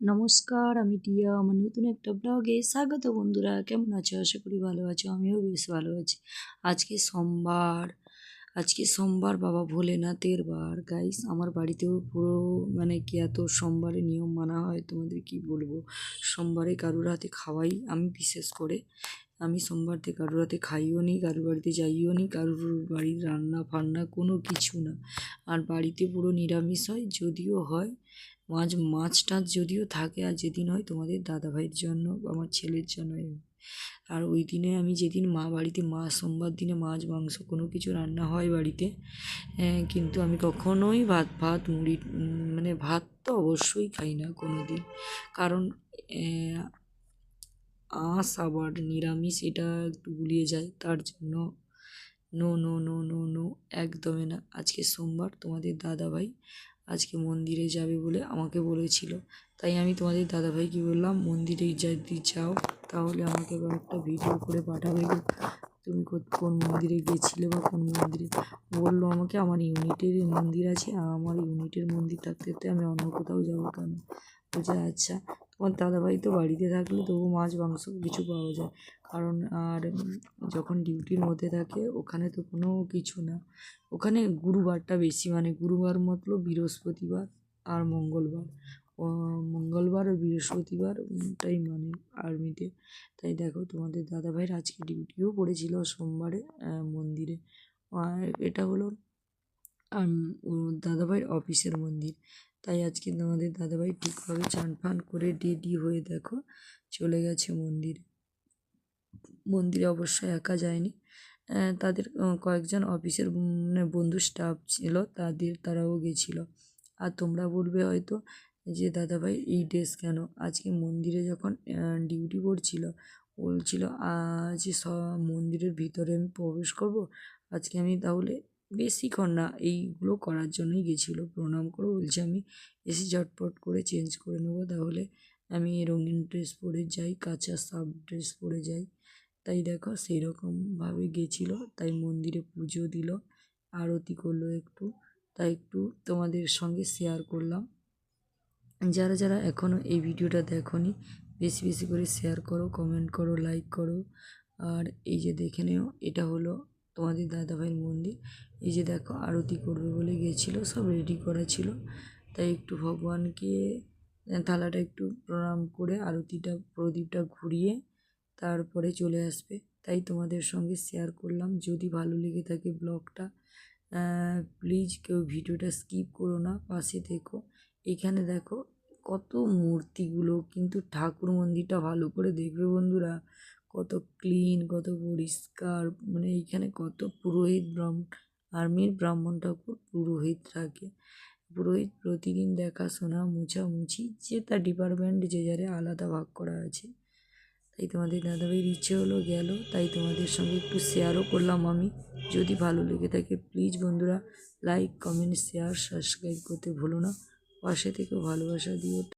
নমস্কার, আমি টিয়া। আমার নতুন একটা ব্লগে স্বাগত বন্ধুরা। কেমন আছো? আশা করি ভালো আছো। আমিও বেশ ভালো আছি। আজকে সোমবার। আজকে সোমবার বাবা ভোলেনাথের বার। গাইস আমার বাড়িতেও পুরো মানে কি এত সোমবারে নিয়ম মানা হয়, তোমাদের কি বলব? সোমবারে কারুর হাতে খাওয়াই আমি বিশেষ করে। আমি সোমবার থেকে কারুর হাতে খাইও নি কারোর বাড়িতে যাইও নি কারুর বাড়ির রান্না ফান্না কোনো কিছু না। আর বাড়িতে পুরো নিরামিষ হয় যদিও হয়। মাছ মাছ টাছ যদিও থাকে আর যেদিন হয় তোমাদের দাদাভাইয়ের জন্য আমার ছেলের জন্য। আর ওই দিনে আমি যেদিন মা বাড়িতে মা সোমবার দিনে মাছ মাংস কোনো কিছু রান্না হয় বাড়িতে হ্যাঁ, কিন্তু আমি কখনোই ভাত ভাত মুড়ি মানে ভাত তো অবশ্যই খাই না কোনো দিন কারণ আঁশ আবার নিরামিষ এটা একটু গুলিয়ে যায়, তার জন্য no no no no no একদমই না। আজকে সোমবার তোমাদের দাদাভাই আজকে মন্দিরে যাবে বলে আমাকে বলেছিল। তাই আমি তোমাদের দাদাভাইকে বললাম, মন্দিরে যদি যাও তাহলে আমাকে এবার একটা ভিডিও করে পাঠাবে তুমি কোন মন্দিরে গিয়েছিলে বা কোন মন্দিরে। বলল আমাকে, আমার ইউনিটের মন্দির আছে, আর আমার ইউনিটের মন্দির থাকতে থাকতে আমি অন্য কোথাও যাব কেন? বলছে আচ্ছা। তোমার দাদাভাই তো বাড়িতে থাকলে তবু মাছ, মাংস কিছু পাওয়া যায়। কারণ আর যখন ডিউটির মধ্যে থাকে, ওখানে তো কোনো কিছু না। ওখানে গুরুবারটা বেশি মানে গুরুবার মতলব বৃহস্পতিবার আর মঙ্গলবার। মঙ্গলবার আর বৃহস্পতিবারটাই মানে আর্মিতে। তাই দেখো, তোমাদের দাদাভাইয়ের আজকে ডিউটিও পড়েছিল সোমবারে মন্দিরে। আর এটা হলো দাদাভাইয়ের অফিসের মন্দির। তাই আজকে তোমাদের দাদাভাই ঠিকভাবে চান ফান করে রেডি হয়ে দেখো, চলে গেছে মন্দিরে। মন্দিরে অবশ্যই একা যায়নি। তাদের কয়েকজন অফিসের মানে বন্ধু স্টাফ ছিল, তাদের, তারাও গেছিল। আর তোমরা বলবে হয়তো যে, দাদাভাই, এই ড্রেস কেন? আজকে মন্দিরে যখন ডিউটি পড়ছিল বলছিল, আজ মন্দিরের ভিতরে আমি প্রবেশ করব। আজকে আমি তাহলে বেশিক্ষণ না এইগুলো করার জন্যই গেছিল। প্রণাম করে বলছে, আমি এসে ঝটপট করে চেঞ্জ করে নেব, তাহলে আমি রঙিন ড্রেস পরে যাই, কাঁচা সাফ ড্রেস পরে যাই। তাই দেখো সেই রকমভাবে গেছিল, তাই মন্দিরে পুজো দিল, আরতি করল একটু। তাই একটু তোমাদের সঙ্গে শেয়ার করলাম। যারা যারা এখনও এই ভিডিওটা দেখনি, বেশি বেশি করে শেয়ার করো কমেন্ট করো লাইক করো। আর এই যে দেখে নিও, এটা হলো তোমাদের দাদাভাইয়ের মন্দির। এই যে দেখো, আরতি করবে বলে গেছিল, সব রেডি করা ছিল। তাই একটু ভগবানকে থালাটা একটু প্রণাম করে আরতিটা, প্রদীপটা ঘুরিয়ে তারপরে চলে আসবে। তাই তোমাদের সঙ্গে শেয়ার করলাম। যদি ভালো লেগে থাকে ব্লগটা প্লিজ কেউ ভিডিওটা স্কিপ করো না, পাশে থেকো। এখানে দেখো, কত মূর্তিগুলো, কিন্তু ঠাকুর মন্দিরটা ভালো করে দেখবে বন্ধুরা। কত ক্লিন, কত পরিষ্কার মানে এইখানে কত পুরোহিত ব্রাহ্মণ আর্মির ব্রাহ্মণ ঠাকুর পুরোহিত থাকে। পুরোহিত প্রতিদিন দেখাশোনা, মুছামুছি, যে তার ডিপার্টমেন্ট যে যারে আলাদা ভাগ করা আছে। তাই তোমাদের দাদাভাইয়ের ইচ্ছে হলো গেল, তাই তোমাদের সঙ্গে একটু শেয়ারও করলাম আমি। যদি ভালো লেগে থাকে প্লিজ বন্ধুরা লাইক কমেন্ট শেয়ার সাবস্ক্রাইব করতে ভুলো না। পাশে থেকে ভালোবাসা দিও।